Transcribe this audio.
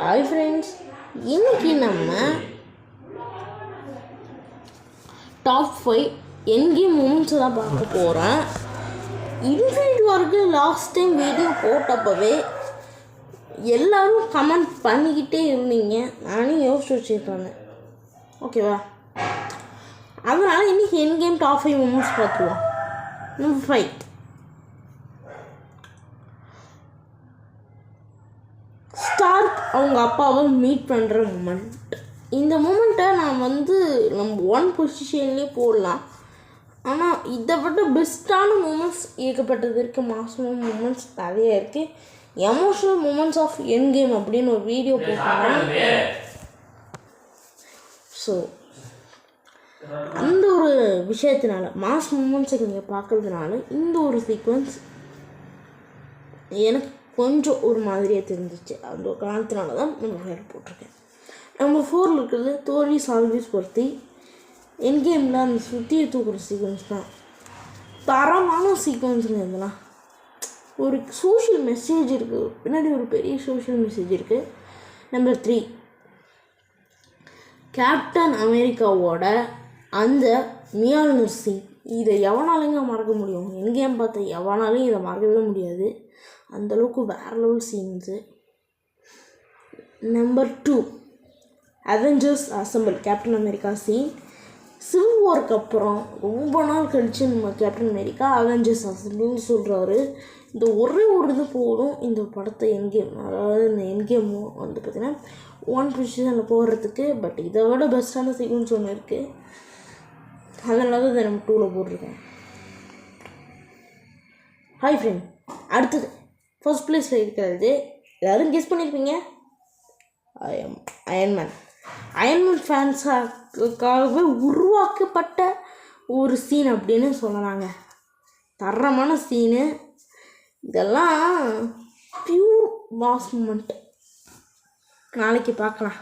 Hi friends இன்னைக்கு நம்ம top five என்கேம் moments தான் பார்க்க போகிறேன் இன்ஃபினிட் வரைக்கும் லாஸ்ட் டைம் வீடியோ போட்டப்பவே எல்லாரும் கமெண்ட் பண்ணிக்கிட்டே இருந்தீங்க. நானும் யோசிச்சு வச்சுருக்கேன். ஓகேவா அதனால் இன்னைக்கு என் கேம் டாப் ஃபைவ் மூமெண்ட்ஸ் பார்த்துருவோம். நம்பர் ஃபைவ் அவங்க அப்பாவை மீட் பண்ணுற மூமெண்ட் இந்த மூமெண்ட்டை நான் வந்து நம்ம ஒன் பொசிஷன்லேயே போடலாம். ஆனால் இதை விட பெஸ்ட்டான மூமெண்ட்ஸ் ஏகப்பட்டது இருக்குது மாசமான மூமெண்ட்ஸ் நிறைய இருக்குது emotional moments of Endgame அப்படின்னு ஒரு வீடியோ போட்டாங்க. ஸோ அந்த ஒரு விஷயத்தினால மாஸ் மூமெண்ட்ஸை நீங்கள் பார்க்கறதுனால இந்த ஒரு சீக்வன்ஸ் எனக்கு கொஞ்சம் ஒரு மாதிரியாக தெரிஞ்சிச்சு. அந்த காலத்தினால காரணத்தினால தான் நம்ம ஃபேர் போட்டிருக்கேன். நம்ம ஃபோரில் இருக்கிறது தோல்வி சால்விஸ் பொருத்தி. என் கேமில் அந்த சுற்றியை தூக்குற சீக்வன்ஸ் தான். தரமான சீக்வன்ஸுங்க இதெல்லாம். ஒரு சோஷியல் மெசேஜ் இருக்குது பின்னாடி ஒரு பெரிய சோஷியல் மெசேஜ் இருக்குது நம்பர் த்ரீ கேப்டன் அமெரிக்காவோட அந்த மியால்னர் சீன் இதை எவனாலையும் மறக்க முடியும். எங்கேயும் பார்த்த எவனாலையும் இதை மறக்கவே முடியாது. அந்தளவுக்கு வேற level scenes number two Avengers assemble captain America scene civil வார்க்கு அப்புறம் ரொம்ப நாள் கழித்து நம்ம கேப்டன் அமெரிக்கா அவெஞ்சர்ஸ் அசம்பிள்னு சொல்கிறாரு இந்த ஒரே ஒரு இது போதும் இந்த படத்தை என்கேம் அதாவது இந்த என்கேம் வந்து பார்த்திங்கன்னா ஒன் பொசிஷனில் போடுறதுக்கு பட் இதை விட பெஸ்ட்டான சீக்வன்ஸ் ஒன்று இருக்குது அதனால தான் இதை நம்ம டூவில் போட்டிருக்கேன் ஹாய் ஃப்ரெண்ட் அடுத்தது ஃபர்ஸ்ட் பிளேஸில் இருக்கிறது எல்லோரும் கெஸ் பண்ணியிருப்பீங்க ஐஎம் அயன்மேன் அயன்மேன் ஃபேன்ஸாகவே உருவாக்கப்பட்ட ஒரு சீன் அப்படின்னு சொல்லலாங்க. தரமான சீனு இதெல்லாம் பியூர் மாஸ் மூமெண்ட் நாளைக்கு பார்க்கலாம்.